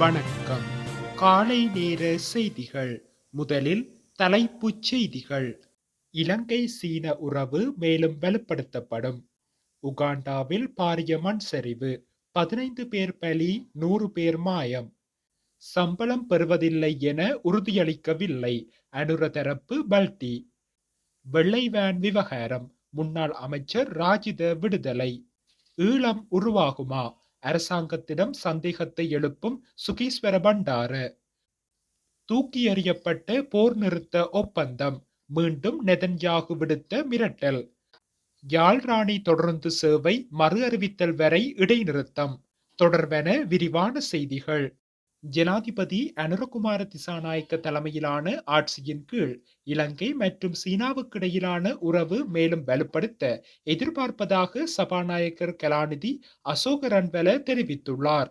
வணக்கம். காலை நேர செய்திகள். முதலில் தலைப்புச் செய்திகள். இலங்கை சீன உறவு மேலும் வலுப்படுத்தப்படும். உகாண்டாவில் பாரிய மண் சரிவு. பதினைந்து பேர் பலி நூறு பேர் மாயம். சம்பளம் பெறுவதில்லை என உறுதியளிக்கவில்லை. அனுரதரப்பு பல்டி. வெள்ளை வேன் விவகாரம். முன்னாள் அமைச்சர் ராஜித விடுதலை. ஈழம் உருவாகுமா? அரசாங்கத்திடம் சந்தேகத்தை எழுப்பும் சுகீஸ்வர பண்டார தூக்கி எறியப்பட்ட போர் நிறுத்த ஒப்பந்தம். மீண்டும் நெதன்யாகு விடுத்த மிரட்டல். யாழ் ராணி தொடர்ந்து சேவை மறு அறிவித்தல் வரை இடைநிறுத்தம். தொடர்பென விரிவான செய்திகள். ஜனாதிபதி அனுரகுமார திசாநாயக்க தலைமையிலான ஆட்சியின் கீழ் இலங்கை மற்றும் சீனாவுக்கு இடையிலான உறவு மேலும் வலுப்படுத்த எதிர்பார்ப்பதாக சபாநாயகர் கலாநிதி அசோக ரன்வல தெரிவித்துள்ளார்.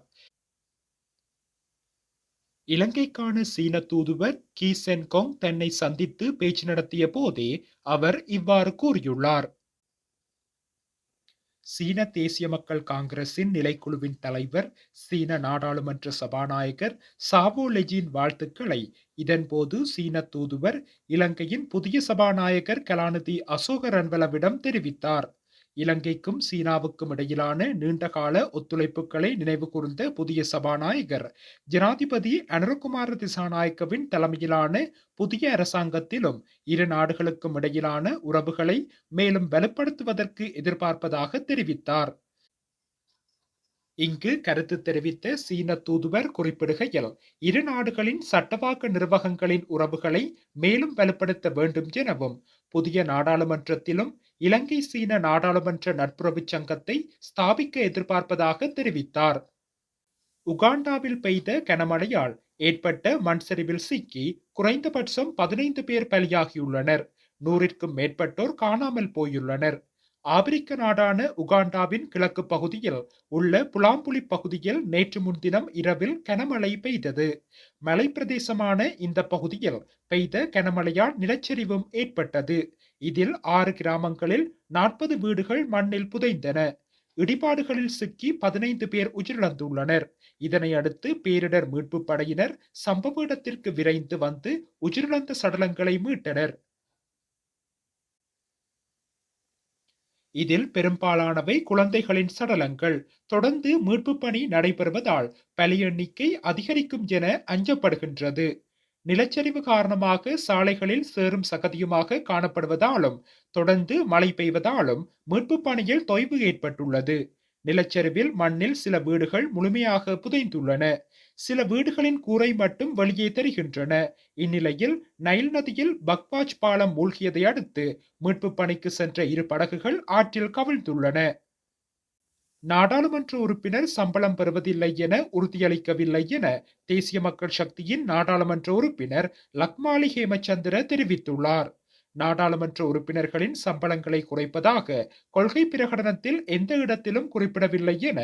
இலங்கைக்கான சீன தூதுவர் கி சென்கோங் தன்னை சந்தித்து பேச்சு நடத்திய போதே அவர் இவ்வாறு கூறியுள்ளார். சீன தேசிய மக்கள் காங்கிரசின் நிலைக்குழுவின் தலைவர் சீன நாடாளுமன்ற சபாநாயகர் சாவோ லெஜின் வாழ்த்துக்களை. இதன்போது சீன தூதுவர் இலங்கையின் புதிய சபாநாயகர் கலாநிதி அசோக ரன்வலவிடம் தெரிவித்தார். இலங்கைக்கும் சீனாவுக்கும் இடையிலான நீண்டகால ஒத்துழைப்புகளை நினைவு கூர்ந்த புதிய சபாநாயகர் ஜனாதிபதி அனுரகுமார திசாநாயக்கவின் தலைமையிலான புதிய அரசாங்கத்திலும் இரு நாடுகளுக்கும் இடையிலான உறவுகளை மேலும் வலுப்படுத்துவதற்கு எதிர்பார்ப்பதாக தெரிவித்தார். இங்கு கருத்து தெரிவித்த சீன தூதுவர் குறிப்பிடுகையில் இரு நாடுகளின் சட்டவாக்க நிர்வாகங்களின் உறவுகளை மேலும் வலுப்படுத்த வேண்டும் எனவும் புதிய நாடாளுமன்றத்திலும் இலங்கை சீன நாடாளுமன்ற நட்புறவு சங்கத்தை ஸ்தாபிக்க எதிர்பார்ப்பதாக தெரிவித்தார். உகாண்டாவில் பெய்த கனமழையால் ஏற்பட்ட மண் சரிவில் சிக்கி குறைந்தபட்சம் பதினைந்து பேர் பலியாகியுள்ளனர். நூறிற்கும் மேற்பட்டோர் காணாமல் போயுள்ளனர். ஆப்பிரிக்க நாடான உகாண்டாவின் கிழக்கு பகுதியில் உள்ள புலாம்புலி பகுதியில் நேற்று முன்தினம் இரவில் கனமழை பெய்தது. மலை பிரதேசமான இந்த பகுதியில் பெய்த கனமழையால் நிலச்சரிவும் ஏற்பட்டது. இதில் ஆறு கிராமங்களில் நாற்பது வீடுகள் மண்ணில் புதைந்தன. இடிபாடுகளில் சிக்கி பதினைந்து பேர் உயிரிழந்துள்ளனர். இதனை அடுத்து பேரிடர் மீட்பு படையினர் சம்பவ இடத்திற்கு விரைந்து வந்து உயிரிழந்த சடலங்களை மீட்டனர். இதில் பெரும்பாலானவை குழந்தைகளின் சடலங்கள். தொடர்ந்து மீட்பு பணி நடைபெறுவதால் பலி எண்ணிக்கை அதிகரிக்கும் என அஞ்சப்படுகின்றது. நிலச்சரிவு காரணமாக சாலைகளில் சேரும் சகதியுமாக காணப்படுவதாலும் தொடர்ந்து மழை பெய்வதாலும் மீட்பு பணியில் தொய்வு ஏற்பட்டுள்ளது. நிலச்சரிவில் மண்ணில் சில வீடுகள் முழுமையாக புதைந்துள்ளன. சில வீடுகளின் கூரை மட்டும் வெளியே தெரிகின்றன. இந்நிலையில் நைல் நதியில் பக்வாஜ் பாலம் மூழ்கியதை அடுத்து மீட்பு பணிக்கு சென்ற இரு படகுகள் ஆற்றில் கவிழ்ந்துள்ளன. நாடாளுமன்ற உறுப்பினர் சம்பளம் பெறுவதில்லை என உறுதியளிக்கவில்லை என தேசிய மக்கள் சக்தியின் நாடாளுமன்ற உறுப்பினர் லக்மாலி ஹேமச்சந்திர தெரிவித்துள்ளார். நாடாளுமன்ற உறுப்பினர்களின் சம்பளங்களை குறைப்பதாக கொள்கை பிரகடனத்தில் எந்த இடத்திலும் குறிப்பிடவில்லை என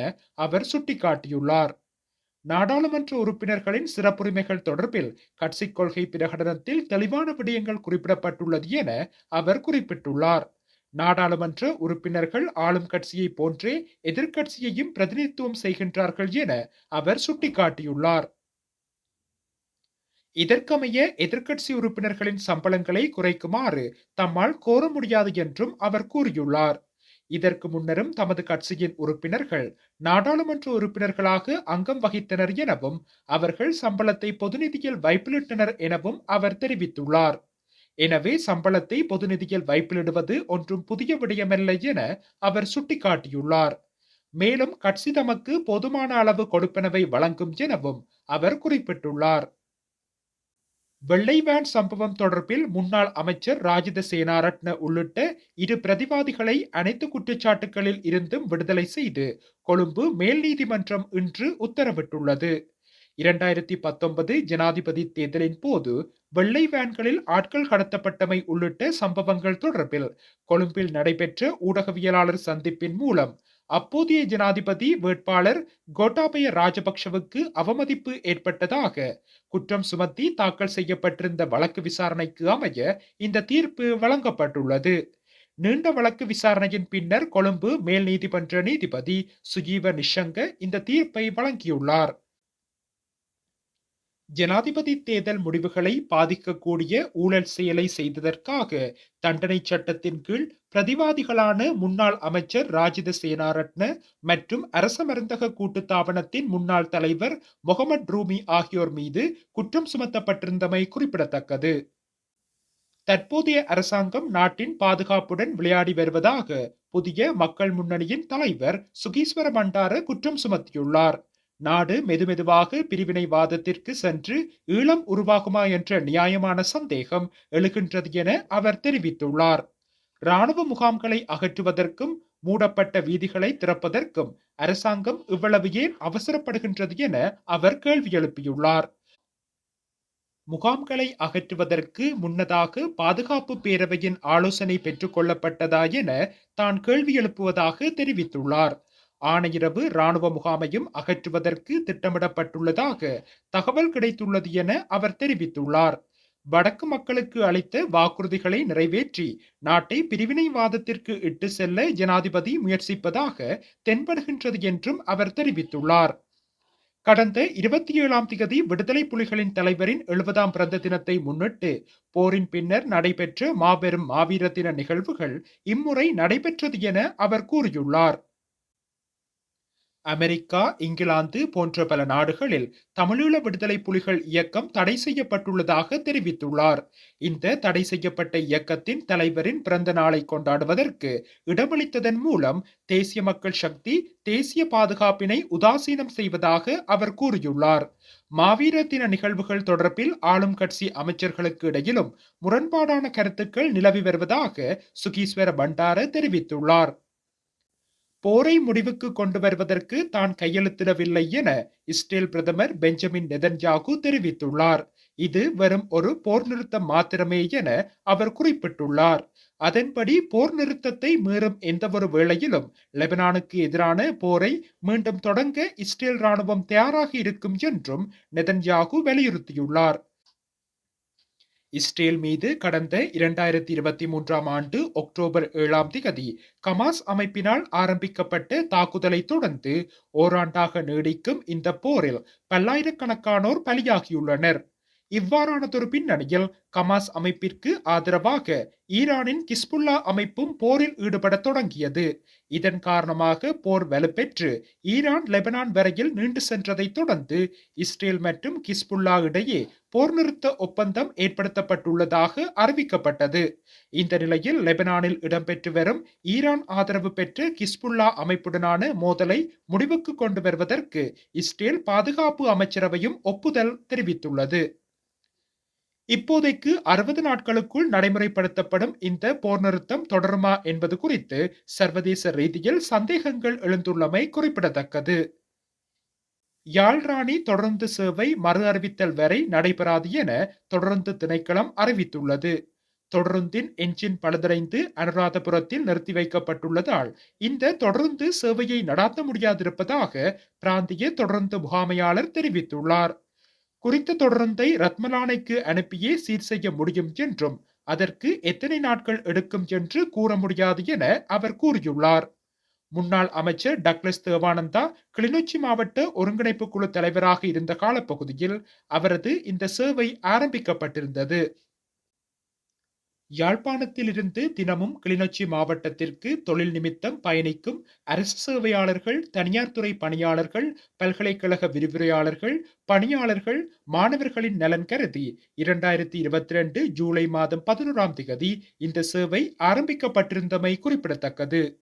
அவர் சுட்டிக்காட்டியுள்ளார். நாடாளுமன்ற உறுப்பினர்களின் சிறப்புரிமைகள் தொடர்பில் கட்சி கொள்கை பிரகடனத்தில் தெளிவான விடயங்கள் குறிப்பிடப்பட்டுள்ளது என அவர் குறிப்பிட்டுள்ளார். நாடாளுமன்ற உறுப்பினர்கள் ஆளும் கட்சியை போன்றே எதிர்க்கட்சியையும் பிரதிநிதித்துவம் செய்கின்றார்கள் என அவர் சுட்டிக்காட்டியுள்ளார். இதற்கமைய எதிர்க்கட்சி உறுப்பினர்களின் சம்பளங்களை குறைக்குமாறு தம்மால் கோர முடியாது என்றும் அவர் கூறியுள்ளார். இதற்கு முன்னரும் தமது கட்சியின் உறுப்பினர்கள் நாடாளுமன்ற உறுப்பினர்களாக அங்கம் வகித்தனர் எனவும் அவர்கள் சம்பளத்தை பொதுநிதியில் வைப்பிலிட்டனர் எனவும் அவர் தெரிவித்துள்ளார். எனவே சம்பளத்தை பொதுநிதியில் வைப்பிலிடுவது ஒன்றும் புதிய விடயமல்ல என அவர் சுட்டிக்காட்டியுள்ளார். மேலும் கட்சி தமக்கு போதுமான அளவு கொடுப்பனவை வழங்கும் எனவும் அவர் குறிப்பிட்டுள்ளார். வெள்ளை வேன் சம்பவம் தொடர்பில் முன்னாள் அமைச்சர் ராஜித சேனாரட்ன உள்ளிட்ட இரு பிரதிவாதிகளை அனைத்து குற்றச்சாட்டுகளில் இருந்தும் விடுதலை செய்து கொழும்பு மேல் நீதிமன்றம் இன்று உத்தரவிட்டுள்ளது. இரண்டாயிரத்தி பத்தொன்பது ஜனாதிபதி தேர்தலின் போது வெள்ளை வேன்களில் ஆட்கள் கடத்தப்பட்டமை உள்ளிட்ட சம்பவங்கள் தொடர்பில் கொழும்பில் நடைபெற்ற ஊடகவியலாளர் சந்திப்பின் மூலம் அப்போதைய ஜனாதிபதி வேட்பாளர் கோட்டாபய ராஜபக்ஷவுக்கு அவமதிப்பு ஏற்பட்டதாக குற்றம் சுமத்தி தாக்கல் செய்யப்பட்டிருந்த வழக்கு விசாரணைக்கு அமைய இந்த தீர்ப்பு வழங்கப்பட்டுள்ளது. நீண்ட வழக்கு விசாரணையின் பின்னர் கொழும்பு மேல் நீதிமன்ற நீதிபதி சுஜீவ நிஷங்க இந்த தீர்ப்பை வழங்கியுள்ளார். ஜனாதிபதி தேர்தல் முடிவுகளை பாதிக்கக்கூடிய ஊழல் செயலை செய்ததற்காக தண்டனை சட்டத்தின் கீழ் பிரதிவாதிகளான முன்னாள் அமைச்சர் ராஜித சேனாரட்ன மற்றும் அரச மருந்தக கூட்டுத்தாபனத்தின் முன்னாள் தலைவர் முகமது ரூமி ஆகியோர் மீது குற்றம் சுமத்தப்பட்டிருந்தமை குறிப்பிடத்தக்கது. தற்போதைய அரசாங்கம் நாட்டின் பாதுகாப்புடன் விளையாடி வருவதாக புதிய மக்கள் முன்னணியின் தலைவர் சுகீஸ்வர பண்டார குற்றம் சுமத்தியுள்ளார். நாடு மெதுமெதுவாக பிரிவினைவாதத்திற்கு சென்று ஈழம் உருவாகுமா என்ற நியாயமான சந்தேகம் எழுகின்றது என அவர் தெரிவித்துள்ளார். இராணுவ முகாம்களை அகற்றுவதற்கும் மூடப்பட்ட வீதிகளை திறப்பதற்கும் அரசாங்கம் இவ்வளவு ஏன் அவசரப்படுகின்றது என அவர் கேள்வி எழுப்பியுள்ளார். முகாம்களை அகற்றுவதற்கு முன்னதாக பாதுகாப்பு பேரவையின் ஆலோசனை பெற்றுக் கொள்ளப்பட்டதா என தான் கேள்வி எழுப்புவதாக தெரிவித்துள்ளார். ஆணையிரவு ராணுவ முகாமையும் அகற்றுவதற்கு திட்டமிடப்பட்டுள்ளதாக தகவல் கிடைத்துள்ளது என அவர் தெரிவித்துள்ளார். வடக்கு மக்களுக்கு அளித்த வாக்குறுதிகளை நிறைவேற்றி நாட்டை பிரிவினைவாதத்திற்கு இட்டு செல்ல ஜனாதிபதி முயற்சிப்பதாக தென்படுகின்றது என்றும் அவர் தெரிவித்துள்ளார். கடந்த இருபத்தி ஏழாம் திகதி விடுதலை புலிகளின் தலைவரின் எழுபதாம் பிறந்த தினத்தை முன்னிட்டு போரின் பின்னர் நடைபெற்ற மாபெரும் மாவீர தின நிகழ்வுகள் இம்முறை நடைபெற்றது என அவர் கூறியுள்ளார். அமெரிக்கா இங்கிலாந்து போன்ற பல நாடுகளில் தமிழீழ விடுதலை புலிகள் இயக்கம் தடை செய்யப்பட்டுள்ளதாக தெரிவித்துள்ளார். இந்த தடை செய்யப்பட்ட இயக்கத்தின் தலைவரின் பிறந்த நாளை கொண்டாடுவதற்கு இடமளித்ததன் மூலம் தேசிய மக்கள் சக்தி தேசிய பாதுகாப்பினை உதாசீனம் செய்வதாக அவர் கூறியுள்ளார். மாவீர தின நிகழ்வுகள் தொடர்பில் ஆளும் கட்சி அமைச்சர்களுக்கு இடையிலும் முரண்பாடான கருத்துக்கள் நிலவி வருவதாக சுகீஸ்வர பண்டார தெரிவித்துள்ளார். போரை முடிவுக்கு கொண்டு வருவதற்கு தான் கையெழுத்திடவில்லை என இஸ்ரேல் பிரதமர் பெஞ்சமின் நெதன்யாகு தெரிவித்துள்ளார். இது வெறும் ஒரு போர் நிறுத்தம் மாத்திரமே என அவர் குறிப்பிட்டுள்ளார். அதன்படி போர் நிறுத்தத்தை மீறும் எந்தவொரு வேளையிலும் லெபனானுக்கு எதிரான போரை மீண்டும் தொடங்க இஸ்ரேல் ராணுவம் தயாராக இருக்கும் என்றும் நெதன்யாகு வலியுறுத்தியுள்ளார். இஸ்ரேல் மீது கடந்த இரண்டாயிரத்தி இருபத்தி மூன்றாம் ஆண்டு அக்டோபர் ஏழாம் திகதி கமாஸ் அமைப்பினால் ஆரம்பிக்கப்பட்ட தாக்குதலை தொடர்ந்து ஓராண்டாக நீடிக்கும் இந்த போரில் பல்லாயிரக்கணக்கானோர் பலியாகியுள்ளனர். இவ்வாறானதொரு பின்னணியில் கமாஸ் அமைப்பிற்கு ஆதரவாக ஈரானின் கிஸ்புல்லா அமைப்பும் போரில் ஈடுபட தொடங்கியது. இதன் காரணமாக போர் வலுப்பெற்று ஈரான் லெபனான் வரையில் நீண்டு சென்றதை தொடர்ந்து இஸ்ரேல் மற்றும் கிஸ்புல்லா இடையே போர் நிறுத்த ஒப்பந்தம் ஏற்படுத்தப்பட்டுள்ளதாக அறிவிக்கப்பட்டது. இந்த நிலையில் லெபனானில் இடம்பெற்று வரும் ஈரான் ஆதரவு பெற்ற கிஸ்புல்லா அமைப்புடனான மோதலை முடிவுக்கு கொண்டு வருவதற்கு இஸ்ரேல் பாதுகாப்பு அமைச்சரவையும் ஒப்புதல் தெரிவித்துள்ளது. இப்போதைக்கு அறுபது நாட்களுக்குள் நடைமுறைப்படுத்தப்படும் இந்த போர் நிறுத்தம் தொடருமா என்பது குறித்து சர்வதேச ரீதியில் சந்தேகங்கள் எழுந்துள்ளமை குறிப்பிடத்தக்கது. யாழ்ராணி தொடர்ந்து சேவை மறு அறிவித்தல் வரை நடைபெறாது என தொடர்ந்து திணைக்களம் அறிவித்துள்ளது. தொடருந்தின் என்ஜின் பழுதடைந்து அனுராதபுரத்தில் நிறுத்தி வைக்கப்பட்டுள்ளதால் இந்த தொடர்ந்து சேவையை நடாத்த முடியாதிருப்பதாக பிராந்திய தொடர்ந்து முகாமையாளர் தெரிவித்துள்ளார். குறித்த தொடர்ந்தை ரத்மலானைக்கு அனுப்பியே சீர் செய்ய முடியும் என்றும் அதற்கு எத்தனை நாட்கள் எடுக்கும் என்று கூற முடியாது என அவர் கூறியுள்ளார். முன்னாள் அமைச்சர் டக்ளஸ் தேவானந்தா கிளிநொச்சி மாவட்ட ஒருங்கிணைப்பு குழு தலைவராக இருந்த காலப்பகுதியில் அவரது இந்த சேவை ஆரம்பிக்கப்பட்டிருந்தது. யாழ்ப்பாணத்திலிருந்து தினமும் கிளிநொச்சி மாவட்டத்திற்கு தொழில் நிமித்தம் பயணிக்கும் அரசு சேவையாளர்கள் தனியார் துறை பணியாளர்கள் பல்கலைக்கழக விரிவுரையாளர்கள் பணியாளர்கள் மாணவர்களின் நலன் கருதி இரண்டாயிரத்தி இருபத்தி ரெண்டு ஜூலை மாதம் பதினோராம் திகதி இந்த சேவை ஆரம்பிக்கப்பட்டிருந்தமை குறிப்பிடத்தக்கது.